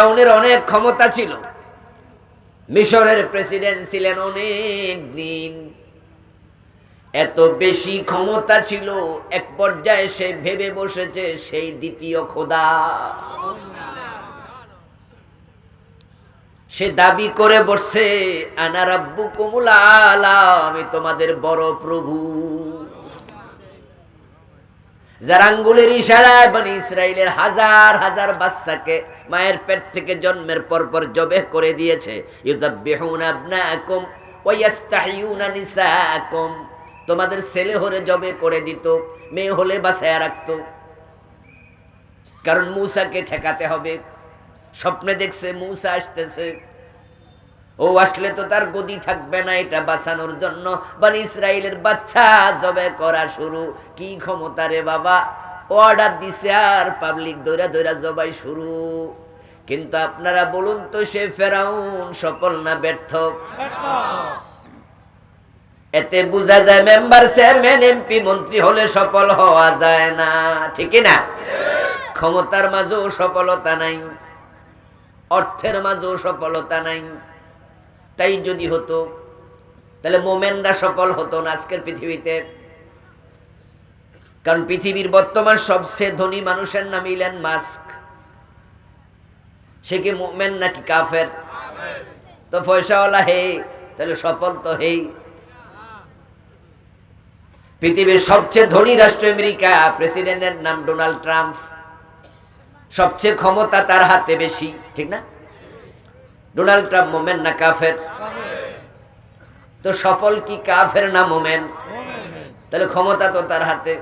ফেরাউনের অনেক ক্ষমতা ছিল। মিশরের প্রেসিডেন্ট ছিলেন অনেক দিন। এত বেশি ক্ষমতা ছিল, এক পর্যায়ে সে ভেবে বসেছে সেই দ্বিতীয় খোদা। সে দাবি করে বসছে, আনা রাব্বু কুমুল আমি তোমাদের বড় প্রভু। যার আঙ্গুলের ইশারায় বনি ইসরায়েলের হাজার হাজার বাচ্চাকে মায়ের পেট থেকে জন্মের পর পর জবে করে দিয়েছে। তোমাদের ছেলে হলে জবে করে দিত, মেয়ে হলে বাসায় রাখতো। কারণ মূসাকে ঠেকাতে হবে। স্বপ্নে দেখছে মূসা আসতেছে। ও আসলে তো তার গদি থাকবে না এটা বাঁচানোর জন্য। বানি ইসরায়েলের বাচ্চা জবে করা শুরু। কি ক্ষমতা রে বাবা? অর্ডার দিছে আর পাবলিক দৌড়া দৌড়া জবাই শুরু। কিন্তু আপনারা বলুন তো, সে ফেরাউন সফল না ব্যর্থ? এতে বোঝা যায় মেম্বার চেয়ারম্যান এমপি মন্ত্রী হলে সফল হওয়া যায় না। ঠিক না? ক্ষমতার মাঝেও সফলতা নাই। অর্থের মাঝেও সফলতা নাই। তাই যদি হতো, তাহলে মোমেনরা সফল হতো না আজকের পৃথিবীতে। কারণ পৃথিবীর বর্তমান সবচেয়ে ধনী মানুষের নাম ইলেন মাস্ক। সে কি মোমেন নাকি কাফের? তো পয়সাওয়ালা হে, তাহলে সফল তো হেই। পৃথিবীর সবচেয়ে ধনী রাষ্ট্র আমেরিকা, প্রেসিডেন্টের নাম ডোনাল্ড ট্রাম্প। সবচেয়ে ক্ষমতা তার হাতে বেশি, ঠিক না? ডোনাল্ড ট্রাম্প মোমেন না কাফের? তো সফল কি কাফের না মোমেন? তাহলে ক্ষমতা তো তার হাতে।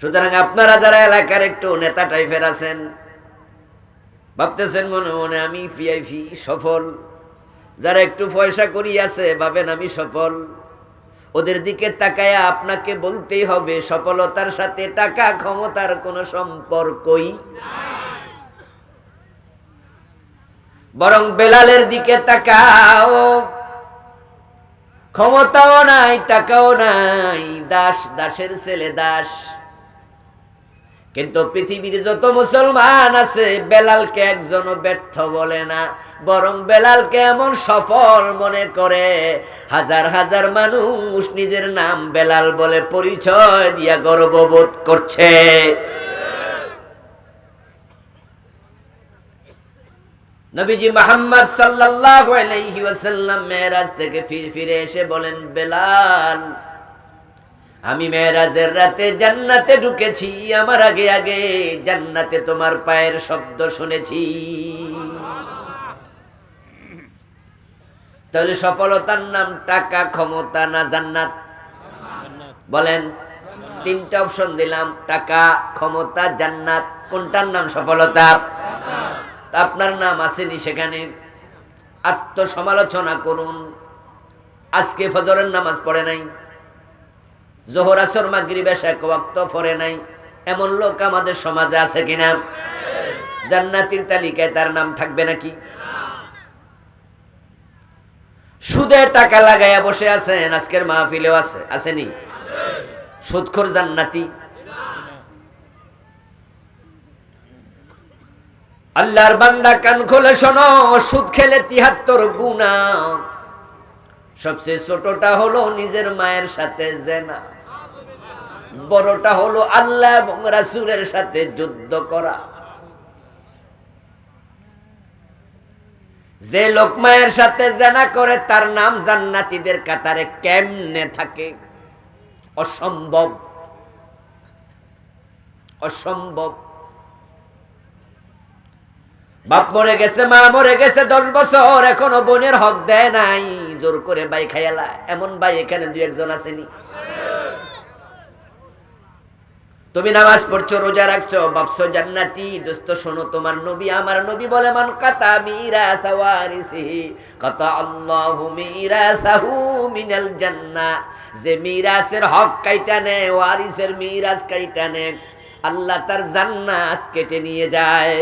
সুতরাং আপনারা যারা এলাকার একটু নেতা টাইপের আছেন, ভাবতেছেন মনে মনে আমি ভিআইপি সফল। যারা একটু পয়সা করি আছে ভাবেন আমি সফল। ওদের দিকে তাকায়া আপনাকে বলতেই হবে, সফলতার সাথে টাকা ক্ষমতার কোনো সম্পর্কই বরং বেলালের দিকে তাকাও। ক্ষমতাও নাই, টাকাও নাই, দাস, দাসের ছেলে, দাস। কিন্তু পৃথিবীতে যত মুসলমান আছে, বেলালকে একজনও ব্যর্থ বলে না। বরং বেলালকে এমন সফল মনে করে, হাজার হাজার মানুষ নিজের নাম বেলাল বলে পরিচয় দিয়া গর্ববোধ করছে। নবীজি মোহাম্মদ সাল্লাল্লাহু আলাইহি ওয়াসাল্লাম মেরাজ থেকে ফিরে ফিরে এসে বলেন, বেলাল, আমি মেরাজের রাতে জান্নাতে ঢুকেছি, আমার আগে আগে জান্নাতে তোমার পায়ের শব্দ শুনেছি। তাহলে সফলতার নাম টাকা, ক্ষমতা না জান্নাত? বলেন, তিনটা অপশন দিলাম, টাকা, ক্ষমতা, জান্নাত, কোনটার নাম সফলতা? আপনার নাম আসেনি সেখানে। আত্মসমালোচনা করুন। আজকে ফজরের নামাজ পড়ে নাই। জোহর, আসর, মাগরিব এক ওয়াক্ত পড়ে নাই। এমন লোক আমাদের সমাজে আছে কিনা? জান্নাতির তালিকায় তার নাম থাকবে নাকি? সুদে টাকা লাগাইয়া বসে আছেন, আজকের মাহফিলেও আছে, আসেনি? সুদখোর জান্নাতি। আল্লাহর বান্দা কান খোলে শোনো, সুদ খেলে তিহাত্তর গুণা। সবচেয়ে ছোটটা হলো নিজের মায়ের সাথে জেনা। বড়টা হলো আল্লাহ এবং রাসুলের সাথে যুদ্ধ করা। যে লোক মায়ের সাথে জেনা করে, তার নাম জান্নাতীদের কাতারে কেমনে থাকে? অসম্ভব। অসম্ভব। বাপ মরে গেছে, মা মরে গেছে, দশ বছর এখনও বোনের হক দেয় নাই। জোর করে বাই খাইয়ালা এমন ভাই এখানে দু একজন আসেনি। তুমি নামাজ পড়ছো, রোজা রাখছো বাপসো জান্নাতি। দোস্ত, শোনো, তোমার নবী আমার নবী বলে, মান কাতা মিরা সাওয়ারিসি কাতা আল্লাহু মিরাসাহু মিনাল জান্নাহ যে মিরাসের হক কাইটা নে, ওয়ারিসের মিরাস কাইটা নে, আল্লাহ তার জান্নাত কেটে নিয়ে যায়।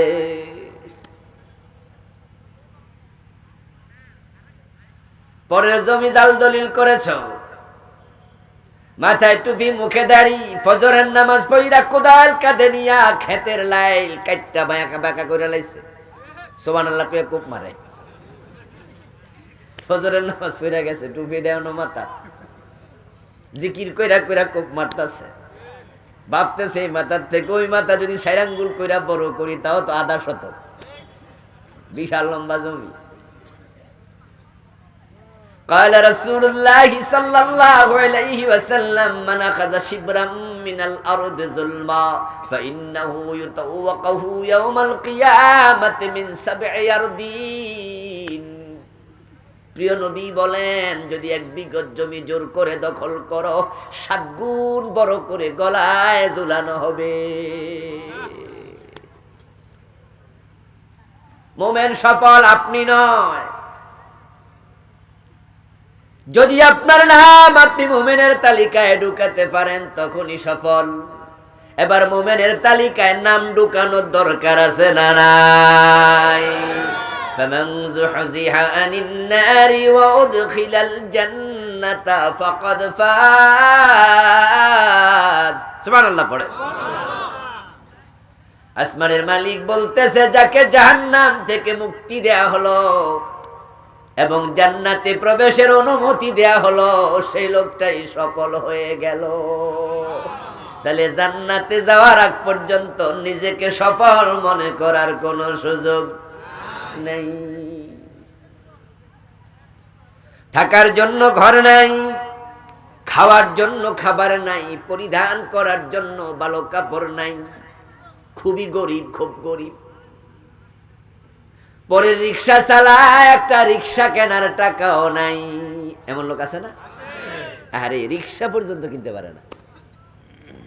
পরের জমি জাল দলিল করেছ। মাথায় টুপি, মুখে দাড়ি, ফজরের নামাজ পইরা কোদাল কাঁধে নিয়া খেতের লাইল কাইটটা বাঁকা বাঁকা করে লাইছে। সোবান আল্লাহ কয়ে কোপ মারে। ফজরের নামাজ পইরা গেছে, টুপি দেওয়ানো মাথা। জিকির কইরা কইরা কোপ মারতাছে। ভাবতেছে এই মাথার থেকে ওই মাথা যদি সাইরাঙ্গুল কইরা বড় করি, তাও তো আধা শতক। বিশাল লম্বা জমি। قال رسول الله صلى الله عليه وسلم من أخذ شبرا من الأرض ظلما فإنه يتوقه يوم القيامة من سبع أرضين প্রিয় নবী বলেন যদি এক বিগত জমি জোর করে দখল করো সাত গুণ বড় করে গলায় ঝুলানো হবে মোমেন সফল আপনি নয় যদি আপনার নাম আপনি মোমেনের তালিকায় ঢুকাতে পারেন তখনই সফল এবার মোমেনের তালিকায় নাম ঢুকানোর দরকার আছে না নাই فمن زحزح عن النار وأدخل الجنة فقد فاز سبحان الله পড়ে আসমানের মালিক বলতেছে যাকে জাহান্নাম থেকে মুক্তি দেয়া হলো এবং জান্নাতে প্রবেশের অনুমতি দেয়া হলো, সেই লোকটাই সফল হয়ে গেল। তাহলে জান্নাতে যাওয়ার আগ পর্যন্ত নিজেকে সফল মনে করার কোনো সুযোগ নেই। থাকার জন্য ঘর নাই, খাওয়ার জন্য খাবার নাই, পরিধান করার জন্য ভালো কাপড় নাই। খুবই গরিব, খুব গরিব। পরে রিক্সা চালায়, একটা রিক্সা কেনার টাকাও নাই। এমন লোক আছে না? আরে, রিক্সা পর্যন্ত কিনতে পারে না।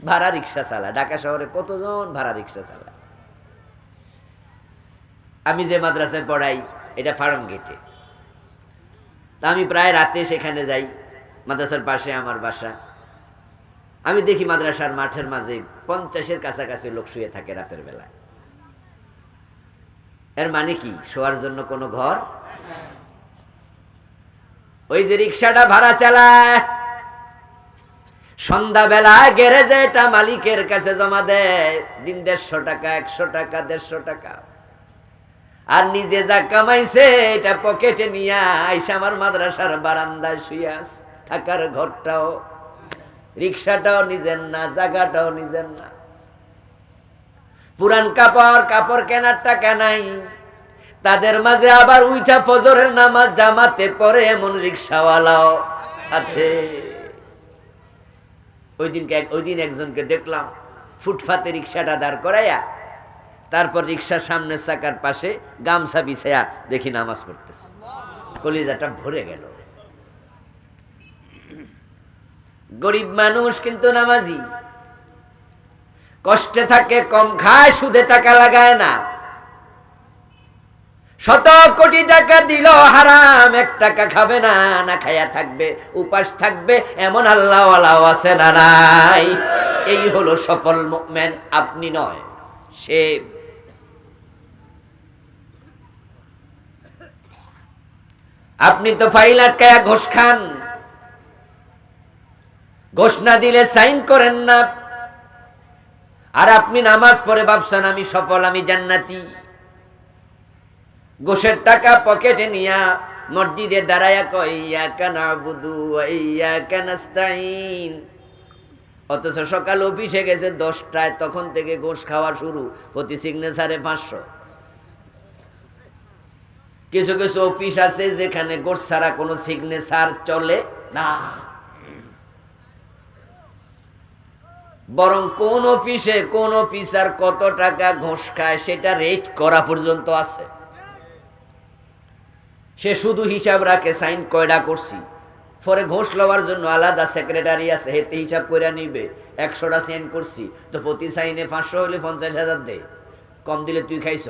ভাড়া রিক্সা চালা ঢাকা শহরে কতজন ভাড়া রিক্সা চালা আমি যে মাদ্রাসায় পড়াই, এটা ফার্ম গেটে। তা আমি প্রায় রাতে সেখানে যাই, মাদ্রাসার পাশে আমার বাসা। আমি দেখি মাদ্রাসার মাঠের মাঝে পঞ্চাশের কাছাকাছি লোক শুয়ে থাকে রাতের বেলায়। এর মানে কি? শোয়ার জন্য কোনো ঘর? ওই যে রিক্সাটা ভাড়া চালায়। সন্ধ্যাবেলা গ্যারেজে এটা মালিকের কাছে জমা দেয়। দিন দেড়শো টাকা, একশো টাকা, দেড়শো টাকা। আর নিজে যা কামাইছে, এটা পকেটে নিয়ে আইসা আমার মাদ্রাসার বারান্দায় শুয়াস থাকার ঘরটাও। রিক্সাটাও নিজের না, জায়গাটাও নিজের না। পুরান কাপড় কাপড় কেনার টাকা নাই তাদের মাঝে আবার উইঠা ফজরের নামাজ জামাতে পরে এমন রিক্সাওয়ালাও আছে। ওই দিনকে ওই দিন একজনকে দেখলাম, ফুটপাতে রিক্সাটা দাঁড় করাইয়া, তারপর রিক্সার সামনের চাকার পাশে গামছা বিছায়া দেখি নামাজ পড়তেছে। কলিজাটা ভরে গেল। গরিব মানুষ কিন্তু নামাজি। কষ্টে থাকে, কম খায়, সুদে টাকা লাগায় না। শত কোটি টাকা দিল, হারাম, এক টাকা খাবে না না খাইয়া থাকবে, উপাস থাকবে, এমন আল্লাহ আছে না নাই। এই হলো সফল ম্যান আপনি নয়, সে আপনি তো ফাইল আটকায়া ঘোষ খান। ঘোষ না দিলে সাইন করেন না। আর আপনি নামাজ পড়ে ভাবছেন, আমি সফল, আমি জান্নাতি। গোশের টাকা পকেটে নিয়া মসজিদে দাঁড়ায়া কইয়া কানা বুধু ইয়া কানাস্তাইন অথচ সকাল অফিসে গেছে দশটায়, তখন থেকে গোশ খাওয়া শুরু, প্রতি সিগনেচারে পাঁচশো। কিছু কিছু অফিস আছে যেখানে গোশ ছাড়া কোনো সিগনেচার চলে না। বরং কোন অফিসে কোন অফিসার কত টাকা ঘোষ খায় সেটা রেট করা পর্যন্ত আছে। সে শুধু হিসাব রাখে, সাইন কয়টা করছি। পরে ঘোষ লওয়ার জন্য আলাদা সেক্রেটারি আছে, হেতে হিসাব করে নিবে। একশোটা সাইন করছি, তো প্রতি সাইনে পাঁচশো হলে পঞ্চাশ হাজার দে। কম দিলে তুই খাইছ।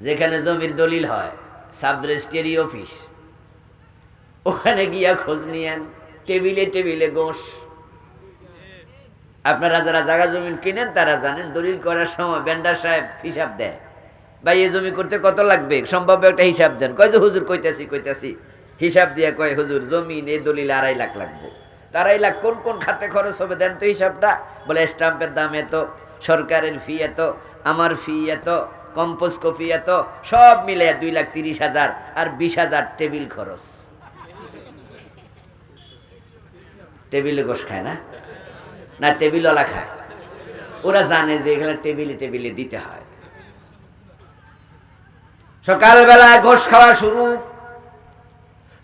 যেখানে জমির দলিল হয় সাব অফিস। ওখানে গিয়া খোঁজ নিয়েন। টেবিলে টেবিলে গোশ। আপনারা যারা জায়গা জমিন কিনেন, তারা জানেন, দলিল করার সময় বেন্ডার সাহেব হিসাব দেয়। ভাই, এই জমি করতে কত লাগবে? সম্ভাব্য একটা হিসাব দেন। কয় যে, হুজুর, কইতাছি কইতাছি। হিসাব দিয়ে কয়, হুজুর জমিন এই দলিল আড়াই লাখ লাগবে। তো আড়াই লাখ কোন কোন খাতে খরচ হবে? দেন তো হিসাবটা। বলে, স্টাম্পের দাম এত, সরকারের ফি এত, আমার ফি এত কম্পোজ কপি এত, সব মিলে দুই লাখ তিরিশ হাজার আর বিশ হাজার টেবিল খরচ। টেবিলে গোস খায় না? না, টেবিলওয়ালা খায়। ওরা জানে যে এখানে টেবিলে টেবিলে দিতে হয়। সকালবেলা গোস খাওয়া শুরু।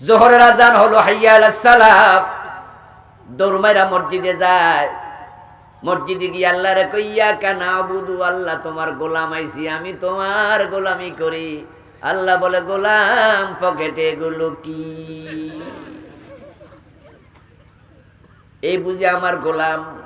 জোহরের আজান হলো, হাইয়া দৌড়মাইরা মসজিদে যায়। মসজিদে গিয়ে আল্লাহ রে কইয়া, কানা বুধু আল্লাহ, তোমার গোলাম আইছি, আমি তোমার গোলামি করি। আল্লাহ বলে, গোলাম, পকেটে এগুলো কি? এই বুঝে আমার গোলাম।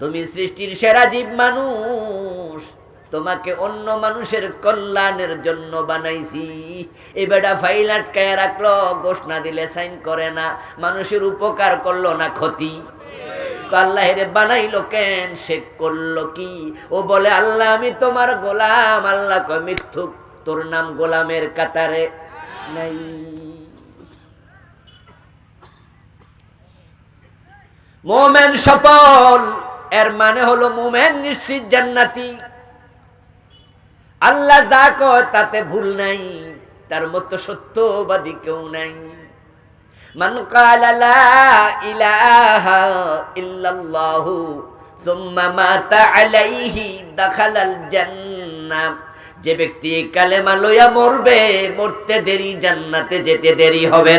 তুমি সৃষ্টির সেরা জীব মানুষ। তোমাকে অন্য মানুষের কল্যাণের জন্য বানাইছি। এ বেটা ফাইল আটকায় রাখল, ঘোষণা দিলে সাইন করে না। মানুষের উপকার করল না ক্ষতি। আল্লাহের বানাইলো কেন? সে করল কি? ও বলে, আল্লাহ আমি তোমার গোলাম আল্লাহ মিথ্যুক তোর নাম গোলামের কাতারে নাই। মোমেন সফল, এর মানে হলো মোমেন নিশ্চিত জান্নাতি। আল্লাহ যা কয় তাতে ভুল নাই, তার মতো সত্যবাদী কেউ নাই। মান কালা ইলাহা ইল্লাল্লাহু মাতা আলাইহি দাখালাল যে ব্যক্তি কালেমা লইয়া মরবে মরতে দেরি জান্নাতে যেতে দেরি হবে